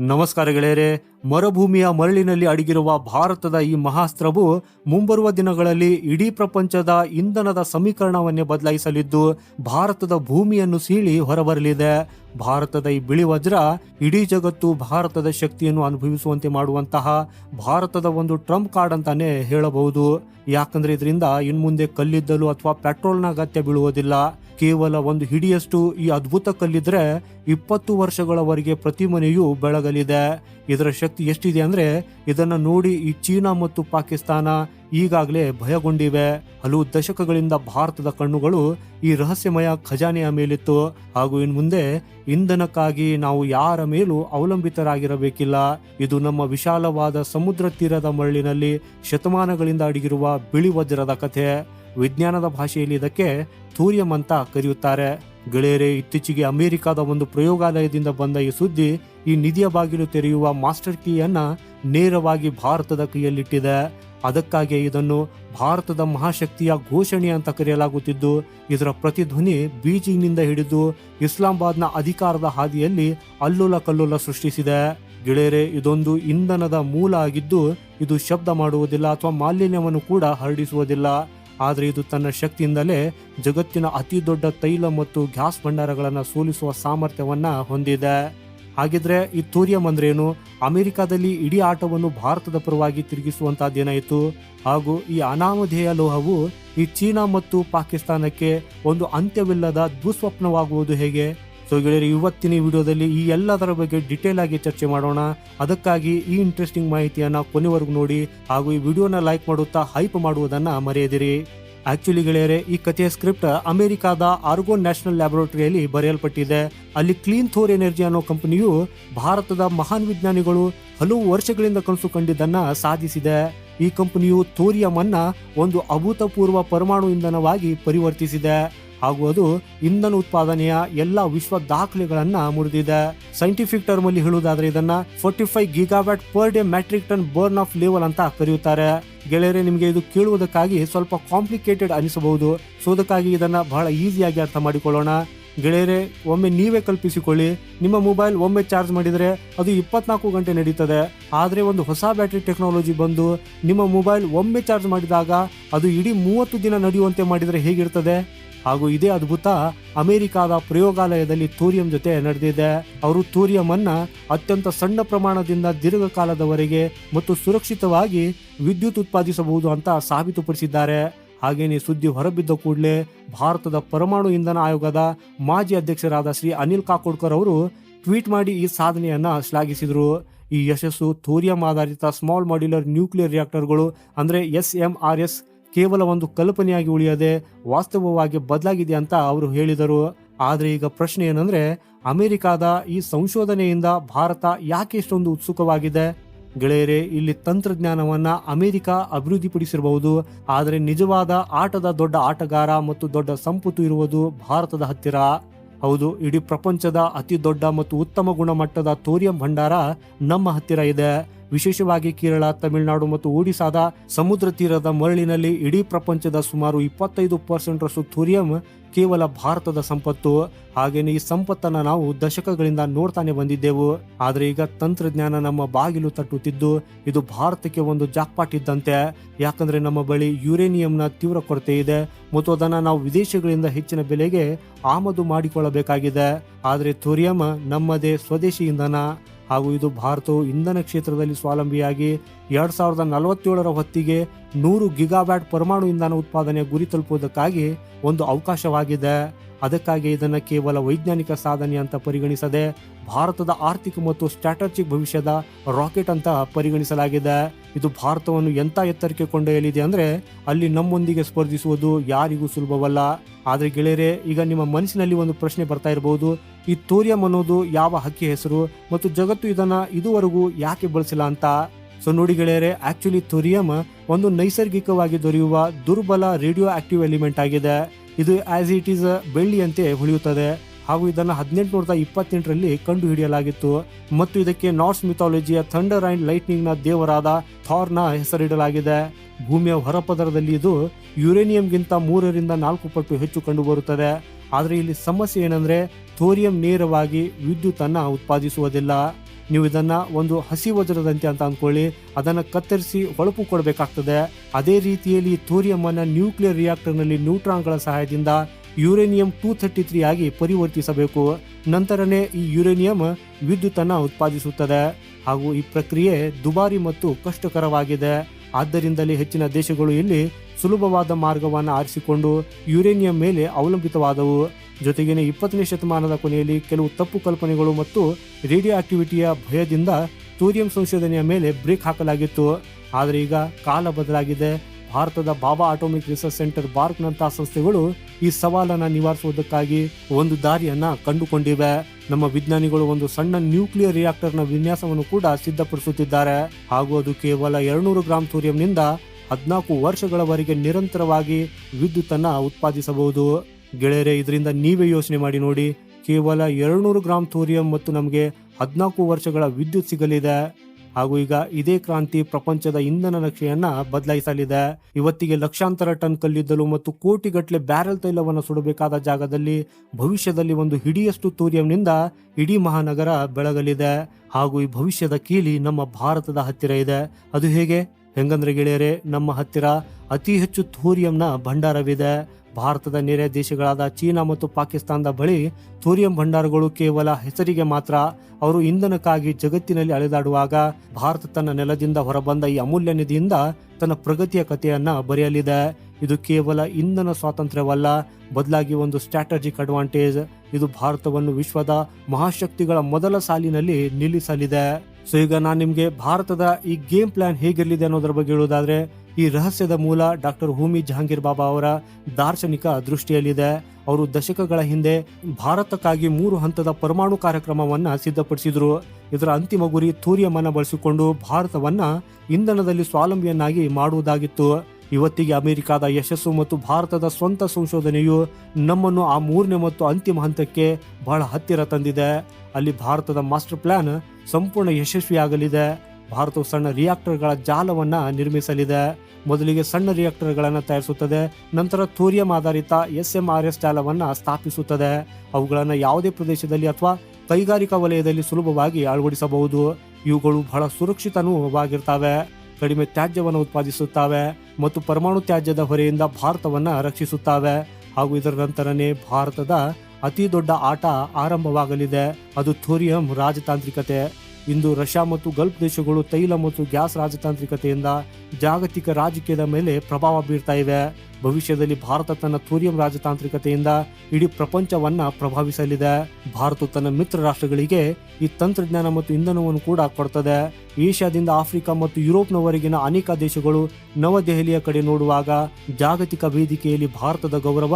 ನಮಸ್ಕಾರ ಗೆಳೆಯರೆ, ಮರುಭೂಮಿಯ ಮರಳಿನಲ್ಲಿ ಅಡಗಿರುವ ಭಾರತದ ಈ ಮಹಾಸ್ತ್ರವು ಮುಂಬರುವ ದಿನಗಳಲ್ಲಿ ಇಡೀ ಪ್ರಪಂಚದ ಇಂಧನದ ಸಮೀಕರಣವನ್ನೇ ಬದಲಾಯಿಸಲಿದ್ದು, ಭಾರತದ ಭೂಮಿಯನ್ನು ಸೀಳಿ ಹೊರಬರಲಿದೆ. ಭಾರತದ ಈ ಬಿಳಿ ವಜ್ರ ಇಡೀ ಜಗತ್ತು ಭಾರತದ ಶಕ್ತಿಯನ್ನು ಅನುಭವಿಸುವಂತೆ ಮಾಡುವಂತಹ ಭಾರತದ ಒಂದು ಟ್ರಂಪ್ ಕಾರ್ಡ್ ಅಂತಾನೆ ಹೇಳಬಹುದು. ಯಾಕಂದ್ರೆ ಇದರಿಂದ ಇನ್ಮುಂದೆ ಕಲ್ಲಿದ್ದಲು ಅಥವಾ ಪೆಟ್ರೋಲ್ನ ಅಗತ್ಯ ಬೀಳುವುದಿಲ್ಲ. ಕೇವಲ ಒಂದು ಹಿಡಿಯಷ್ಟು ಈ ಅದ್ಭುತ ಕಲ್ಲಿದ್ರೆ ಇಪ್ಪತ್ತು ವರ್ಷಗಳವರೆಗೆ ಪ್ರತಿ ಮನೆಯೂ ಬೆಳಗಲಿದೆ. ಇದರ ಶಕ್ತಿ ಎಷ್ಟಿದೆ ಅಂದ್ರೆ ಇದನ್ನ ನೋಡಿ ಈ ಚೀನಾ ಮತ್ತು ಪಾಕಿಸ್ತಾನ ಈಗಾಗಲೇ ಭಯಗೊಂಡಿವೆ. ಹಲವು ದಶಕಗಳಿಂದ ಭಾರತದ ಕಣ್ಣುಗಳು ಈ ರಹಸ್ಯಮಯ ಖಜಾನೆಯ ಮೇಲಿತ್ತು. ಹಾಗೂ ಇನ್ ಮುಂದೆ ಇಂಧನಕ್ಕಾಗಿ ನಾವು ಯಾರ ಮೇಲೂ ಅವಲಂಬಿತರಾಗಿರಬೇಕಿಲ್ಲ. ಇದು ನಮ್ಮ ವಿಶಾಲವಾದ ಸಮುದ್ರ ತೀರದ ಮರಳಿನಲ್ಲಿ ಶತಮಾನಗಳಿಂದ ಅಡಗಿರುವ ಬಿಳಿ ವಜ್ರದ ಕಥೆ. ವಿಜ್ಞಾನದ ಭಾಷೆಯಲ್ಲಿ ಇದಕ್ಕೆ ಥೂರಿಯಂ ಅಂತ ಕರೆಯುತ್ತಾರೆ. ಗೆಳೆಯರೇ, ಇತ್ತೀಚೆಗೆ ಅಮೆರಿಕದ ಒಂದು ಪ್ರಯೋಗಾಲಯದಿಂದ ಬಂದ ಈ ಸುದ್ದಿ ಈ ನಿಧಿಯ ಬಾಗಿಲು ತೆರೆಯುವ ಮಾಸ್ಟರ್ ಕೀಯನ್ನ ನೇರವಾಗಿ ಭಾರತದ ಕೈಯಲ್ಲಿಟ್ಟಿದೆ. ಅದಕ್ಕಾಗಿ ಇದನ್ನು ಭಾರತದ ಮಹಾಶಕ್ತಿಯ ಘೋಷಣೆ ಅಂತ ಕರೆಯಲಾಗುತ್ತಿದ್ದು, ಇದರ ಪ್ರತಿಧ್ವನಿ ಬೀಜಿಂಗ್ನಿಂದ ಹಿಡಿದು ಇಸ್ಲಾಮಾಬಾದ್ನ ಅಧಿಕಾರದ ಹಾದಿಯಲ್ಲಿ ಅಲ್ಲೋಲ ಕಲ್ಲೋಲ ಸೃಷ್ಟಿಸಿದೆ. ಗೆಳೆಯರೆ, ಇದೊಂದು ಇಂಧನದ ಮೂಲ ಆಗಿದ್ದು, ಇದು ಶಬ್ದ ಮಾಡುವುದಿಲ್ಲ ಅಥವಾ ಮಾಲಿನ್ಯವನ್ನು ಕೂಡ ಹರಡಿಸುವುದಿಲ್ಲ. ಆದರೆ ಇದು ತನ್ನ ಶಕ್ತಿಯಿಂದಲೇ ಜಗತ್ತಿನ ಅತಿ ದೊಡ್ಡ ತೈಲ ಮತ್ತು ಗ್ಯಾಸ್ ಭಂಡಾರಗಳನ್ನು ಸೋಲಿಸುವ ಸಾಮರ್ಥ್ಯವನ್ನು ಹೊಂದಿದೆ. ಹಾಗಿದ್ರೆ ಈ ತೂರ್ಯಂ ಅಂದ್ರೇನು ಅಮೆರಿಕಾದಲ್ಲಿ ಇಡೀ ಆಟವನ್ನು ಭಾರತದ ಪರವಾಗಿ ತಿರುಗಿಸುವಂತಹದ್ದೇನಾಯಿತು ಹಾಗೂ ಈ ಅನಾಮಧೇಯ ಲೋಹವು ಈ ಚೀನಾ ಮತ್ತು ಪಾಕಿಸ್ತಾನಕ್ಕೆ ಒಂದು ಅಂತ್ಯವಿಲ್ಲದ ದುಸ್ವಪ್ನವಾಗುವುದು ಹೇಗೆ? ಸೊ ಗೆಳೆಯರು, ಇವತ್ತಿನ ವಿಡಿಯೋದಲ್ಲಿ ಈ ಎಲ್ಲದರ ಬಗ್ಗೆ ಡಿಟೇಲ್ ಆಗಿ ಚರ್ಚೆ ಮಾಡೋಣ. ಅದಕ್ಕಾಗಿ ಈ ಇಂಟ್ರೆಸ್ಟಿಂಗ್ ಮಾಹಿತಿಯನ್ನ ಕೊನೆವರೆಗೂ ನೋಡಿ ಹಾಗೂ ಈ ವಿಡಿಯೋನ ಲೈಕ್ ಮಾಡುತ್ತಾ ಹೈಪ್ ಮಾಡುವುದನ್ನ ಮರೆಯದಿರಿ. ಆಕ್ಚುಲಿ ಗೆಳೆಯರೆ, ಈ ಕಥೆಯ ಸ್ಕ್ರಿಪ್ಟ್ ಅಮೆರಿಕಾದ ಆರ್ಗೋ ನ್ಯಾಷನಲ್ ಲ್ಯಾಬೊರೇಟರಿಯಲ್ಲಿ ಬರೆಯಲ್ಪಟ್ಟಿದೆ. ಅಲ್ಲಿ ಕ್ಲೀನ್ ಥೋರ್ ಎನರ್ಜಿ ಅನ್ನೋ ಕಂಪನಿಯು ಭಾರತದ ಮಹಾನ್ ವಿಜ್ಞಾನಿಗಳು ಹಲವು ವರ್ಷಗಳಿಂದ ಕನಸು ಕಂಡಿದ್ದನ್ನ ಸಾಧಿಸಿದೆ. ಈ ಕಂಪನಿಯು ಥೋರಿಯಂ ಅನ್ನ ಒಂದು ಅಭೂತಪೂರ್ವ ಪರಮಾಣು ಇಂಧನವಾಗಿ ಪರಿವರ್ತಿಸಿದೆ. ಹಾಗೂ ಅದು ಇಂಧನ ಉತ್ಪಾದನೆಯ ಎಲ್ಲ ವಿಶ್ವ ದಾಖಲೆಗಳನ್ನ ಮುರಿದಿದೆ. ಸೈಂಟಿಫಿಕ್ ಟರ್ಮ್ ಅಲ್ಲಿ ಹೇಳುವುದಾದ್ರೆ ಇದನ್ನ forty five gigawatt per day metric ton burn off level ಅಂತ ಕರೆಯುತ್ತಾರೆ. ಗೆಳೆಯರೆ, ನಿಮಗೆ ಇದು ಕೇಳುವುದಕ್ಕಾಗಿ ಸ್ವಲ್ಪ ಕಾಂಪ್ಲಿಕೇಟೆಡ್ ಅನಿಸಬಹುದು. ಸೊ ಅದಕ್ಕಾಗಿ ಇದನ್ನ ಬಹಳ ಈಸಿಯಾಗಿ ಅರ್ಥ ಮಾಡಿಕೊಳ್ಳೋಣ. ಗೆಳೆಯರೆ, ಒಮ್ಮೆ ನೀವೇ ಕಲ್ಪಿಸಿಕೊಳ್ಳಿ. ನಿಮ್ಮ ಮೊಬೈಲ್ ಒಮ್ಮೆ ಚಾರ್ಜ್ ಮಾಡಿದರೆ ಅದು ಇಪ್ಪತ್ನಾಲ್ಕು ಗಂಟೆ ನಡೀತದೆ. ಆದರೆ ಒಂದು ಹೊಸ ಬ್ಯಾಟರಿ ಟೆಕ್ನಾಲಜಿ ಬಂದು ನಿಮ್ಮ ಮೊಬೈಲ್ ಒಮ್ಮೆ ಚಾರ್ಜ್ ಮಾಡಿದಾಗ ಅದು ಇಡೀ ಮೂವತ್ತು ದಿನ ನಡೆಯುವಂತೆ ಮಾಡಿದರೆ ಹೇಗಿರ್ತದೆ? ಹಾಗೂ ಇದೇ ಅದ್ಭುತ ಅಮೆರಿಕಾದ ಪ್ರಯೋಗಾಲಯದಲ್ಲಿ ಥೂರಿಯಂ ಜೊತೆ ನಡೆದಿದೆ. ಅವರು ಥೂರಿಯಂ ಅನ್ನ ಅತ್ಯಂತ ಸಣ್ಣ ಪ್ರಮಾಣದಿಂದ ದೀರ್ಘಕಾಲದವರೆಗೆ ಮತ್ತು ಸುರಕ್ಷಿತವಾಗಿ ವಿದ್ಯುತ್ ಉತ್ಪಾದಿಸಬಹುದು ಅಂತ ಸಾಬೀತುಪಡಿಸಿದ್ದಾರೆ. ಹಾಗೇನೆ ಸುದ್ದಿ ಹೊರಬಿದ್ದ ಕೂಡಲೇ ಭಾರತದ ಪರಮಾಣು ಇಂಧನ ಆಯೋಗದ ಮಾಜಿ ಅಧ್ಯಕ್ಷರಾದ ಶ್ರೀ ಅನಿಲ್ ಕಾಕೋಡ್ಕರ್ ಅವರು ಟ್ವೀಟ್ ಮಾಡಿ ಈ ಸಾಧನೆಯನ್ನ ಶ್ಲಾಘಿಸಿದರು. ಈ ಯಶಸ್ಸು ಥೋರಿಯಂ ಆಧಾರಿತ ಸ್ಮಾಲ್ ಮಾಡ್ಯುಲರ್ ನ್ಯೂಕ್ಲಿಯರ್ ರಿಯಾಕ್ಟರ್ಗಳು ಅಂದ್ರೆ ಎಸ್ ಎಂ ಆರ್ ಎಸ್ ಕೇವಲ ಒಂದು ಕಲ್ಪನೆಯಾಗಿ ಉಳಿಯದೆ ವಾಸ್ತವವಾಗಿ ಬದಲಾಗಿದೆ ಅಂತ ಅವರು ಹೇಳಿದರು. ಆದರೆ ಈಗ ಪ್ರಶ್ನೆ ಏನಂದ್ರೆ, ಅಮೆರಿಕಾದ ಈ ಸಂಶೋಧನೆಯಿಂದ ಭಾರತ ಯಾಕೆ ಇಷ್ಟೊಂದು ಉತ್ಸುಕವಾಗಿದೆ? ಗೆಳೆಯರೆ, ಇಲ್ಲಿ ತಂತ್ರಜ್ಞಾನವನ್ನ ಅಮೆರಿಕ ಅಭಿವೃದ್ಧಿಪಡಿಸಿರಬಹುದು, ಆದರೆ ನಿಜವಾದ ಆಟದ ದೊಡ್ಡ ಆಟಗಾರ ಮತ್ತು ದೊಡ್ಡ ಸಂಪತ್ತು ಇರುವುದು ಭಾರತದ ಹತ್ತಿರ. ಹೌದು, ಇಡೀ ಪ್ರಪಂಚದ ಅತಿ ದೊಡ್ಡ ಮತ್ತು ಉತ್ತಮ ಗುಣಮಟ್ಟದ ತೋರಿಯಂ ಭಂಡಾರ ನಮ್ಮ ಹತ್ತಿರ ಇದೆ. ವಿಶೇಷವಾಗಿ ಕೇರಳ, ತಮಿಳುನಾಡು ಮತ್ತು ಒಡಿಸಾದ ಸಮುದ್ರ ತೀರದ ಮರಳಿನಲ್ಲಿ ಇಡೀ ಪ್ರಪಂಚದ ಸುಮಾರು ಇಪ್ಪತ್ತೈದು ಪರ್ಸೆಂಟ್ ರಷ್ಟು ಥೋರಿಯಂ ಕೇವಲ ಭಾರತದ ಸಂಪತ್ತು. ಹಾಗೇನೆ ಈ ಸಂಪತ್ತನ್ನ ನಾವು ದಶಕಗಳಿಂದ ನೋಡ್ತಾನೆ ಬಂದಿದ್ದೆವು. ಆದ್ರೆ ಈಗ ತಂತ್ರಜ್ಞಾನ ನಮ್ಮ ಬಾಗಿಲು ತಟ್ಟುತ್ತಿದ್ದು, ಇದು ಭಾರತಕ್ಕೆ ಒಂದು ಜಾಕ್ಪಾಟ್ ಇದ್ದಂತೆ. ಯಾಕಂದ್ರೆ ನಮ್ಮ ಬಳಿ ಯುರೇನಿಯಂನ ತೀವ್ರ ಕೊರತೆ ಇದೆ ಮತ್ತು ಅದನ್ನ ನಾವು ವಿದೇಶಗಳಿಂದ ಹೆಚ್ಚಿನ ಬೆಲೆಗೆ ಆಮದು ಮಾಡಿಕೊಳ್ಳಬೇಕಾಗಿದೆ. ಆದ್ರೆ ಥೋರಿಯಂ ನಮ್ಮದೇ ಸ್ವದೇಶಿ ಇಂಧನ. ಹಾಗೂ ಇದು ಭಾರತವು ಇಂಧನ ಕ್ಷೇತ್ರದಲ್ಲಿ ಸ್ವಾವಲಂಬಿಯಾಗಿ ಎರಡ್ ಸಾವಿರದ ನಲವತ್ತೇಳರ ಹೊತ್ತಿಗೆ ನೂರು ಗಿಗಾಬ್ಯಾಟ್ ಪರಮಾಣು ಇಂಧನ ಉತ್ಪಾದನೆ ಗುರಿ ತಲುಪುವುದಕ್ಕಾಗಿ ಒಂದು ಅವಕಾಶವಾಗಿದೆ. ಅದಕ್ಕಾಗಿ ಇದನ್ನು ಕೇವಲ ವೈಜ್ಞಾನಿಕ ಸಾಧನೆ ಅಂತ ಪರಿಗಣಿಸದೆ ಭಾರತದ ಆರ್ಥಿಕ ಮತ್ತು ಸ್ಟ್ರಾಟಜಿಕ್ ಭವಿಷ್ಯದ ರಾಕೆಟ್ ಅಂತ ಪರಿಗಣಿಸಲಾಗಿದೆ. ಇದು ಭಾರತವನ್ನು ಎಂತ ಎತ್ತರಕ್ಕೆ ಕೊಂಡೊಯ್ಯಲಿದೆ ಅಂದ್ರೆ ಅಲ್ಲಿ ನಮ್ಮೊಂದಿಗೆ ಸ್ಪರ್ಧಿಸುವುದು ಯಾರಿಗೂ ಸುಲಭವಲ್ಲ. ಆದರೆ ಗೆಳೆಯರೇ, ಈಗ ನಿಮ್ಮ ಮನಸ್ಸಿನಲ್ಲಿ ಒಂದು ಪ್ರಶ್ನೆ ಬರ್ತಾ ಇರಬಹುದು. ಈ ತೋರಿಯಂ ಅನ್ನೋದು ಯಾವ ಹಕ್ಕಿ ಹೆಸರು ಮತ್ತು ಜಗತ್ತು ಇದನ್ನ ಇದುವರೆಗೂ ಯಾಕೆ ಬಳಸಿಲ್ಲ ಅಂತ? ಸೊ ನೋಡಿ ಗೆಳೆಯರೇ ಆಕ್ಚುಲಿ ಥೋರಿಯಂ ಒಂದು ನೈಸರ್ಗಿಕವಾಗಿ ದೊರೆಯುವ ದುರ್ಬಲ ರೇಡಿಯೋ ಆಕ್ಟಿವ್ ಎಲಿಮೆಂಟ್ ಆಗಿದೆ. ಇದು ಆಸ್ ಇಟ್ ಈಸ್ ಬೆಳ್ಳಿಯಂತೆ ಉಳಿಯುತ್ತದೆ ಹಾಗೂ ಇದನ್ನು ಹದಿನೆಂಟುನೂರದ ಇಪ್ಪತ್ತೆಂಟರಲ್ಲಿ ಕಂಡು ಹಿಡಿಯಲಾಗಿತ್ತು ಮತ್ತು ಇದಕ್ಕೆ ನಾರ್ಸ್ ಮಿಥಾಲಜಿಯ ಥಂಡರ್ ಅಂಡ್ ಲೈಟ್ನಿಂಗ್ನ ದೇವರಾದ ಥಾರ್ನ ಹೆಸರಿಡಲಾಗಿದೆ. ಭೂಮಿಯ ಹೊರಪದರದಲ್ಲಿ ಇದು ಯುರೇನಿಯಂಗಿಂತ ಮೂರರಿಂದ ನಾಲ್ಕು ಪಟ್ಟು ಹೆಚ್ಚು ಕಂಡುಬರುತ್ತದೆ. ಆದರೆ ಇಲ್ಲಿ ಸಮಸ್ಯೆ ಏನಂದ್ರೆ ಥೋರಿಯಂ ನೇರವಾಗಿ ವಿದ್ಯುತ್ ಅನ್ನ ಉತ್ಪಾದಿಸುವುದಿಲ್ಲ. ನೀವು ಇದನ್ನ ಒಂದು ಹಸಿ ವಜ್ರದಂತೆ ಅಂತ ಅಂದ್ಕೊಳ್ಳಿ. ಅದನ್ನ ಕತ್ತರಿಸಿ ಹೊಳಪು ಕೊಡಬೇಕಾಗ್ತದೆ. ಅದೇ ರೀತಿಯಲ್ಲಿ ಥೋರಿಯಂ ಅನ್ನ ನ್ಯೂಕ್ಲಿಯರ್ ರಿಯಾಕ್ಟರ್ನಲ್ಲಿ ನ್ಯೂಟ್ರಾನ್ಗಳ ಸಹಾಯದಿಂದ ಯುರೇನಿಯಂ ಟೂ ಥರ್ಟಿ ತ್ರೀ ಆಗಿ ಪರಿವರ್ತಿಸಬೇಕು. ನಂತರನೇ ಈ ಯುರೇನಿಯಂ ವಿದ್ಯುತ್ತನ್ನು ಉತ್ಪಾದಿಸುತ್ತದೆ. ಹಾಗೂ ಈ ಪ್ರಕ್ರಿಯೆ ದುಬಾರಿ ಮತ್ತು ಕಷ್ಟಕರವಾಗಿದೆ. ಆದ್ದರಿಂದಲೇ ಹೆಚ್ಚಿನ ದೇಶಗಳು ಇಲ್ಲಿ ಸುಲಭವಾದ ಮಾರ್ಗವನ್ನು ಆರಿಸಿಕೊಂಡು ಯುರೇನಿಯಂ ಮೇಲೆ ಅವಲಂಬಿತವಾದವು. ಜೊತೆಗೆ ಇಪ್ಪತ್ತನೇ ಶತಮಾನದ ಕೊನೆಯಲ್ಲಿ ಕೆಲವು ತಪ್ಪು ಕಲ್ಪನೆಗಳು ಮತ್ತು ರೇಡಿಯೋ ಆಕ್ಟಿವಿಟಿಯ ಭಯದಿಂದ ಥೋರಿಯಂ ಸಂಶೋಧನೆಯ ಮೇಲೆ ಬ್ರೇಕ್ ಹಾಕಲಾಗಿತ್ತು. ಆದರೆ ಈಗ ಕಾಲ ಬದಲಾಗಿದೆ. ಭಾರತದ ಬಾಬಾ ಆಟೋಮಿಕ್ ರಿಸರ್ಚ್ ಸೆಂಟರ್ ಬಾರ್ಕ್ನಂತಹ ಸಂಸ್ಥೆಗಳು ಈ ಸವಾಲನ್ನು ನಿವಾರಿಸುವುದಕ್ಕಾಗಿ ಒಂದು ದಾರಿಯನ್ನ ಕಂಡುಕೊಂಡಿವೆ. ನಮ್ಮ ವಿಜ್ಞಾನಿಗಳು ಒಂದು ಸಣ್ಣ ನ್ಯೂಕ್ಲಿಯರ್ ರಿಯಾಕ್ಟರ್ನ ವಿನ್ಯಾಸವನ್ನು ಕೂಡ ಸಿದ್ಧಪಡಿಸುತ್ತಿದ್ದಾರೆ. ಹಾಗೂ ಅದು ಕೇವಲ ಎರಡ್ನೂರು ಗ್ರಾಮ್ ಥೋರಿಯಂನಿಂದ ಹದಿನಾಲ್ಕು ವರ್ಷಗಳವರೆಗೆ ನಿರಂತರವಾಗಿ ವಿದ್ಯುತ್ತನ್ನ ಉತ್ಪಾದಿಸಬಹುದು. ಗೆಳೆಯರೆ, ಇದರಿಂದ ನೀವೇ ಯೋಚನೆ ಮಾಡಿ ನೋಡಿ. ಕೇವಲ ಎರಡ್ನೂರು ಗ್ರಾಮ್ ಥೋರಿಯಂ ಮತ್ತು ನಮಗೆ ಹದಿನಾಲ್ಕು ವರ್ಷಗಳ ವಿದ್ಯುತ್ ಸಿಗಲಿದೆ. ಹಾಗೂ ಈಗ ಇದೇ ಕ್ರಾಂತಿ ಪ್ರಪಂಚದ ಇಂಧನ ನಕ್ಷೆಯನ್ನ ಬದಲಾಯಿಸಲಿದೆ. ಇವತ್ತಿಗೆ ಲಕ್ಷಾಂತರ ಟನ್ ಕಲ್ಲಿದ್ದಲು ಮತ್ತು ಕೋಟಿಗಟ್ಟಲೆ ಬ್ಯಾರೆಲ್ ತೈಲವನ್ನು ಸುಡಬೇಕಾದ ಜಾಗದಲ್ಲಿ ಭವಿಷ್ಯದಲ್ಲಿ ಒಂದು ಹಿಡಿಯಷ್ಟು ತೂರ್ಯಂನಿಂದ ಇಡೀ ಮಹಾನಗರ ಬೆಳಗಲಿದೆ. ಹಾಗೂ ಈ ಭವಿಷ್ಯದ ಕೀಲಿ ನಮ್ಮ ಭಾರತದ ಹತ್ತಿರ ಇದೆ. ಅದು ಹೇಗೆ? ಹೆಂಗಂದ್ರೆ ಗೆಳೆಯರೆ, ನಮ್ಮ ಹತ್ತಿರ ಅತಿ ಹೆಚ್ಚು ಥೋರಿಯಂನ ಭಂಡಾರವಿದೆ. ಭಾರತದ ನೆರೆ ದೇಶಗಳಾದ ಚೀನಾ ಮತ್ತು ಪಾಕಿಸ್ತಾನದ ಬಳಿ ಥೋರಿಯಂ ಭಂಡಾರಗಳು ಕೇವಲ ಹೆಸರಿಗೆ ಮಾತ್ರ, ಅವರು ಇಂಧನಕ್ಕಾಗಿ ಜಗತ್ತಿನಲ್ಲಿ ಅಲೆದಾಡುವಾಗ ಭಾರತ ತನ್ನ ನೆಲದಿಂದ ಹೊರಬಂದ ಈ ಅಮೂಲ್ಯ ನಿಧಿಯಿಂದ ತನ್ನ ಪ್ರಗತಿಯ ಕಥೆಯನ್ನ ಬರೆಯಲಿದೆ. ಇದು ಕೇವಲ ಇಂಧನ ಸ್ವಾತಂತ್ರ್ಯವಲ್ಲ, ಬದಲಾಗಿ ಒಂದು ಸ್ಟ್ರಾಟಜಿಕ್ ಅಡ್ವಾಂಟೇಜ್ ಇದು ಭಾರತವನ್ನು ವಿಶ್ವದ ಮಹಾಶಕ್ತಿಗಳ ಮೊದಲ ಸಾಲಿನಲ್ಲಿ ನಿಲ್ಲಿಸಲಿದೆ. ಸೊ ಈಗ ನಾನು ನಿಮಗೆ ಭಾರತದ ಈ ಗೇಮ್ ಪ್ಲಾನ್ ಹೇಗಿರಲಿದೆ ಅನ್ನೋದ್ರ ಬಗ್ಗೆ ಹೇಳೋದಾದ್ರೆ ಈ ರಹಸ್ಯದ ಮೂಲ ಡಾಕ್ಟರ್ ಹೋಮಿ ಜಹಾಂಗೀರ್ ಬಾಬಾ ಅವರ ದಾರ್ಶನಿಕ ದೃಷ್ಟಿಯಲ್ಲಿದೆ. ಅವರು ದಶಕಗಳ ಹಿಂದೆ ಭಾರತಕ್ಕಾಗಿ ಮೂರು ಹಂತದ ಪರಮಾಣು ಕಾರ್ಯಕ್ರಮವನ್ನ ಸಿದ್ಧಪಡಿಸಿದರು. ಇದರ ಅಂತಿಮ ಗುರಿ ಥೂರಿಯಂ ಅನ್ನ ಬಳಸಿಕೊಂಡು ಭಾರತವನ್ನ ಇಂಧನದಲ್ಲಿ ಸ್ವಾವಲಂಬಿಯನ್ನಾಗಿ ಮಾಡುವುದಾಗಿತ್ತು. ಇವತ್ತಿಗೆ ಅಮೆರಿಕದ ಯಶಸ್ಸು ಮತ್ತು ಭಾರತದ ಸ್ವಂತ ಸಂಶೋಧನೆಯು ನಮ್ಮನ್ನು ಆ ಮೂರನೇ ಮತ್ತು ಅಂತಿಮ ಹಂತಕ್ಕೆ ಬಹಳ ಹತ್ತಿರ ತಂದಿದೆ. ಅಲ್ಲಿ ಭಾರತದ ಮಾಸ್ಟರ್ ಪ್ಲಾನ್ ಸಂಪೂರ್ಣ ಯಶಸ್ವಿಯಾಗಲಿದೆ. ಭಾರತವು ಸಣ್ಣ ರಿಯಾಕ್ಟರ್ಗಳ ಜಾಲವನ್ನ ನಿರ್ಮಿಸಲಿದೆ. ಮೊದಲಿಗೆ ಸಣ್ಣ ರಿಯಾಕ್ಟರ್ಗಳನ್ನು ತಯಾರಿಸುತ್ತದೆ, ನಂತರ ಥೋರಿಯಂ ಆಧಾರಿತ ಎಸ್ ಎಂ ಆರ್ ಎಸ್ ಜಾಲವನ್ನ ಸ್ಥಾಪಿಸುತ್ತದೆ. ಅವುಗಳನ್ನು ಯಾವುದೇ ಪ್ರದೇಶದಲ್ಲಿ ಅಥವಾ ಕೈಗಾರಿಕಾ ವಲಯದಲ್ಲಿ ಸುಲಭವಾಗಿ ಅಳವಡಿಸಬಹುದು. ಇವುಗಳು ಬಹಳ ಸುರಕ್ಷಿತನೂವಾಗಿರ್ತವೆ ಕಡಿಮೆ ತ್ಯಾಜ್ಯವನ್ನು ಉತ್ಪಾದಿಸುತ್ತವೆ ಮತ್ತು ಪರಮಾಣು ತ್ಯಾಜ್ಯದ ಹೊರೆಯಿಂದ ಭಾರತವನ್ನ ರಕ್ಷಿಸುತ್ತವೆ. ಹಾಗೂ ಇದರ ನಂತರನೇ ಭಾರತದ ಅತಿ ದೊಡ್ಡ ಆಟ ಆರಂಭವಾಗಲಿದೆ. ಅದು ಥೋರಿಯಂ ರಾಜತಾಂತ್ರಿಕತೆ. ಇಂದು ರಷ್ಯಾ ಮತ್ತು ಗಲ್ಫ್ ದೇಶಗಳು ತೈಲ ಮತ್ತು ಗ್ಯಾಸ್ ರಾಜತಾಂತ್ರಿಕತೆಯಿಂದ ಜಾಗತಿಕ ರಾಜಕೀಯದ ಮೇಲೆ ಪ್ರಭಾವ ಬೀರ್ತಾ ಇವೆ. ಭವಿಷ್ಯದಲ್ಲಿ ಭಾರತ ತನ್ನ ಥೋರಿಯಂ ರಾಜತಾಂತ್ರಿಕತೆಯಿಂದ ಇಡೀ ಪ್ರಪಂಚವನ್ನ ಪ್ರಭಾವಿಸಲಿದೆ. ಭಾರತ ತನ್ನ ಮಿತ್ರ ರಾಷ್ಟ್ರಗಳಿಗೆ ಈ ತಂತ್ರಜ್ಞಾನ ಮತ್ತು ಇಂಧನವನ್ನು ಕೂಡ ಕೊಡ್ತದೆ. ಏಷ್ಯಾದಿಂದ ಆಫ್ರಿಕಾ ಮತ್ತು ಯುರೋಪ್ನವರೆಗಿನ ಅನೇಕ ದೇಶಗಳು ನವದೆಹಲಿಯ ಕಡೆ ನೋಡುವಾಗ ಜಾಗತಿಕ ವೇದಿಕೆಯಲ್ಲಿ ಭಾರತದ ಗೌರವ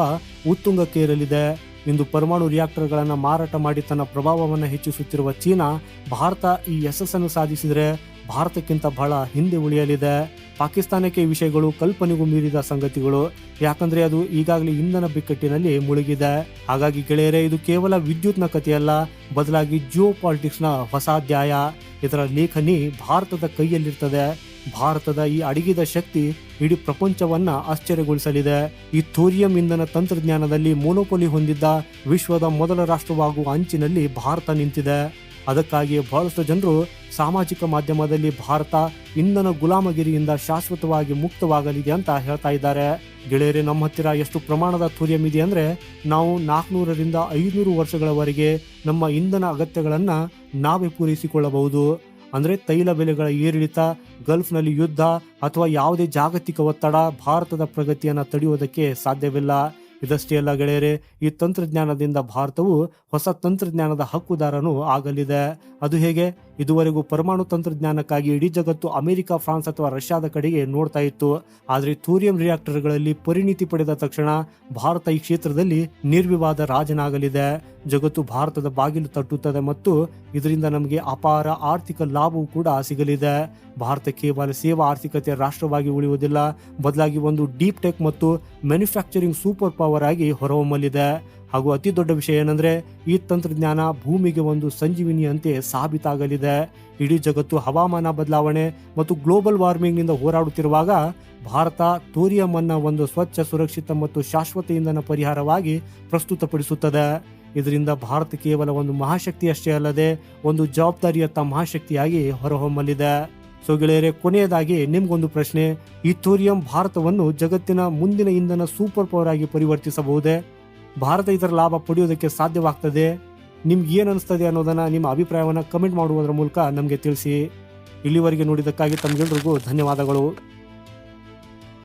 ಉತ್ತುಂಗಕ್ಕೇರಲಿದೆ. ಇಂದು ಪರಮಾಣು ರಿಯಾಕ್ಟರ್ಗಳನ್ನು ಮಾರಾಟ ಮಾಡಿ ತನ್ನ ಪ್ರಭಾವವನ್ನು ಹೆಚ್ಚಿಸುತ್ತಿರುವ ಚೀನಾ, ಭಾರತ ಈ ಯಶಸ್ಸನ್ನು ಸಾಧಿಸಿದರೆ ಭಾರತಕ್ಕಿಂತ ಬಹಳ ಹಿಂದೆ ಉಳಿಯಲಿದೆ. ಪಾಕಿಸ್ತಾನಕ್ಕೆ ಈ ವಿಷಯಗಳು ಕಲ್ಪನೆಗೂ ಮೀರಿದ ಸಂಗತಿಗಳು. ಯಾಕಂದ್ರೆ ಅದು ಈಗಾಗಲೇ ಇಂಧನ ಬಿಕ್ಕಟ್ಟಿನಲ್ಲಿ ಮುಳುಗಿದೆ. ಹಾಗಾಗಿ ಗೆಳೆಯರೆ, ಇದು ಕೇವಲ ವಿದ್ಯುತ್ನ ಕಥೆಯಲ್ಲ, ಬದಲಾಗಿ ಜಿಯೋ ಪಾಲಿಟಿಕ್ಸ್ನ ಹೊಸ ಅಧ್ಯಾಯ. ಇದರ ಲೇಖನಿ ಭಾರತದ ಕೈಯಲ್ಲಿರ್ತದೆ. ಭಾರತದ ಈ ಅಡಗಿದ ಶಕ್ತಿ ಇಡೀ ಪ್ರಪಂಚವನ್ನ ಆಶ್ಚರ್ಯಗೊಳಿಸಲಿದೆ. ಈ ಥೋರಿಯಂ ಇಂಧನ ತಂತ್ರಜ್ಞಾನದಲ್ಲಿ ಮೋನೋಪೊಲಿ ಹೊಂದಿದ್ದ ವಿಶ್ವದ ಮೊದಲ ರಾಷ್ಟ್ರವಾಗುವ ಅಂಚಿನಲ್ಲಿ ಭಾರತ ನಿಂತಿದೆ. ಅದಕ್ಕಾಗಿ ಬಹಳಷ್ಟು ಜನರು ಸಾಮಾಜಿಕ ಮಾಧ್ಯಮದಲ್ಲಿ ಭಾರತ ಇಂಧನ ಗುಲಾಮಗಿರಿಯಿಂದ ಶಾಶ್ವತವಾಗಿ ಮುಕ್ತವಾಗಲಿದೆ ಅಂತ ಹೇಳ್ತಾ ಇದ್ದಾರೆ. ಗೆಳೆಯರೆ, ನಮ್ಮ ಹತ್ತಿರ ಎಷ್ಟು ಪ್ರಮಾಣದ ಥೋರಿಯಂ ಇದೆ ಅಂದ್ರೆ ನಾವು ನಾಲ್ಕುನೂರರಿಂದ ಐನೂರು ವರ್ಷಗಳವರೆಗೆ ನಮ್ಮ ಇಂಧನ ಅಗತ್ಯಗಳನ್ನ ನಾವೇ ಪೂರೈಸಿಕೊಳ್ಳಬಹುದು. ಅಂದ್ರೆ ತೈಲ ಬೆಲೆಗಳ ಏರಿಳಿತ ಗಲ್ಫ್ನಲ್ಲಿ ಯುದ್ಧ ಅಥವಾ ಯಾವುದೇ ಜಾಗತಿಕ ಒತ್ತಡ ಭಾರತದ ಪ್ರಗತಿಯನ್ನು ತಡೆಯುವುದಕ್ಕೆ ಸಾಧ್ಯವಿಲ್ಲ. ಇದಷ್ಟೇ ಅಲ್ಲ ಗೆಳೆಯರೆ, ಈ ತಂತ್ರಜ್ಞಾನದಿಂದ ಭಾರತವು ಹೊಸ ತಂತ್ರಜ್ಞಾನದ ಹಕ್ಕುದಾರನು ಆಗಲಿದೆ. ಅದು ಹೇಗೆ? ಇದುವರೆಗೂ ಪರಮಾಣು ತಂತ್ರಜ್ಞಾನಕ್ಕಾಗಿ ಇಡೀ ಜಗತ್ತು ಅಮೆರಿಕ, ಫ್ರಾನ್ಸ್ ಅಥವಾ ರಷ್ಯಾದ ಕಡೆಗೆ ನೋಡ್ತಾ ಇತ್ತು. ಆದರೆ ಥೂರಿಯಂ ರಿಯಾಕ್ಟರ್ಗಳಲ್ಲಿ ಪರಿಣಿತಿ ಪಡೆದ ತಕ್ಷಣ ಭಾರತ ಈ ಕ್ಷೇತ್ರದಲ್ಲಿ ನಿರ್ವಿವಾದ ರಾಜನಾಗಲಿದೆ. ಜಗತ್ತು ಭಾರತದ ಬಾಗಿಲು ತಟ್ಟುತ್ತದೆ ಮತ್ತು ಇದರಿಂದ ನಮಗೆ ಅಪಾರ ಆರ್ಥಿಕ ಲಾಭವೂ ಕೂಡ ಸಿಗಲಿದೆ. ಭಾರತ ಕೇವಲ ಸೇವಾ ಆರ್ಥಿಕತೆಯ ರಾಷ್ಟ್ರವಾಗಿ ಉಳಿಯುವುದಿಲ್ಲ. ಬದಲಾಗಿ ಒಂದು ಡೀಪ್ ಟೆಕ್ ಮತ್ತು ಮ್ಯಾನುಫ್ಯಾಕ್ಚರಿಂಗ್ ಸೂಪರ್ ಪವರ್ ಆಗಿ ಹೊರಹೊಮ್ಮಲಿದೆ. ಹಾಗೂ ಅತಿ ದೊಡ್ಡ ವಿಷಯ ಏನಂದ್ರೆ, ಈ ತಂತ್ರಜ್ಞಾನ ಭೂಮಿಗೆ ಒಂದು ಸಂಜೀವಿನಿಯಂತೆ ಸಾಬೀತಾಗಲಿದೆ. ಇಡೀ ಜಗತ್ತು ಹವಾಮಾನ ಬದಲಾವಣೆ ಮತ್ತು ಗ್ಲೋಬಲ್ ವಾರ್ಮಿಂಗ್ನಿಂದ ಹೋರಾಡುತ್ತಿರುವಾಗ ಭಾರತ ಥೋರಿಯಂ ಒಂದು ಸ್ವಚ್ಛ, ಸುರಕ್ಷಿತ ಮತ್ತು ಶಾಶ್ವತ ಇಂಧನ ಪರಿಹಾರವಾಗಿ ಪ್ರಸ್ತುತಪಡಿಸುತ್ತದೆ. ಇದರಿಂದ ಭಾರತ ಕೇವಲ ಒಂದು ಮಹಾಶಕ್ತಿಯಷ್ಟೇ ಅಲ್ಲದೆ ಒಂದು ಜವಾಬ್ದಾರಿಯತ್ತ ಮಹಾಶಕ್ತಿಯಾಗಿ ಹೊರಹೊಮ್ಮಲಿದೆ. ಸೊ ಗೆಳೆಯರೆ, ಕೊನೆಯದಾಗಿ ನಿಮ್ಗೊಂದು ಪ್ರಶ್ನೆ. ಇಥೋರಿಯಂ ಥೋರಿಯಂ ಭಾರತವನ್ನು ಜಗತ್ತಿನ ಮುಂದಿನ ಇಂಧನ ಸೂಪರ್ ಪವರ್ ಆಗಿ ಪರಿವರ್ತಿಸಬಹುದೇ? ಭಾರತ ಇದರ ಲಾಭ ಪಡೆಯೋದಕ್ಕೆ ಸಾಧ್ಯವಾಗ್ತದೆ? ನಿಮ್ಗೆ ಏನು ಅನಿಸ್ತದೆ ಅನ್ನೋದನ್ನ ನಿಮ್ಮ ಅಭಿಪ್ರಾಯವನ್ನು ಕಮೆಂಟ್ ಮಾಡುವುದರ ಮೂಲಕ ನಮಗೆ ತಿಳಿಸಿ. ಇಲ್ಲಿವರೆಗೆ ನೋಡಿದ್ದಕ್ಕಾಗಿ ತಮ್ಗೆಲ್ರಿಗೂ ಧನ್ಯವಾದಗಳು.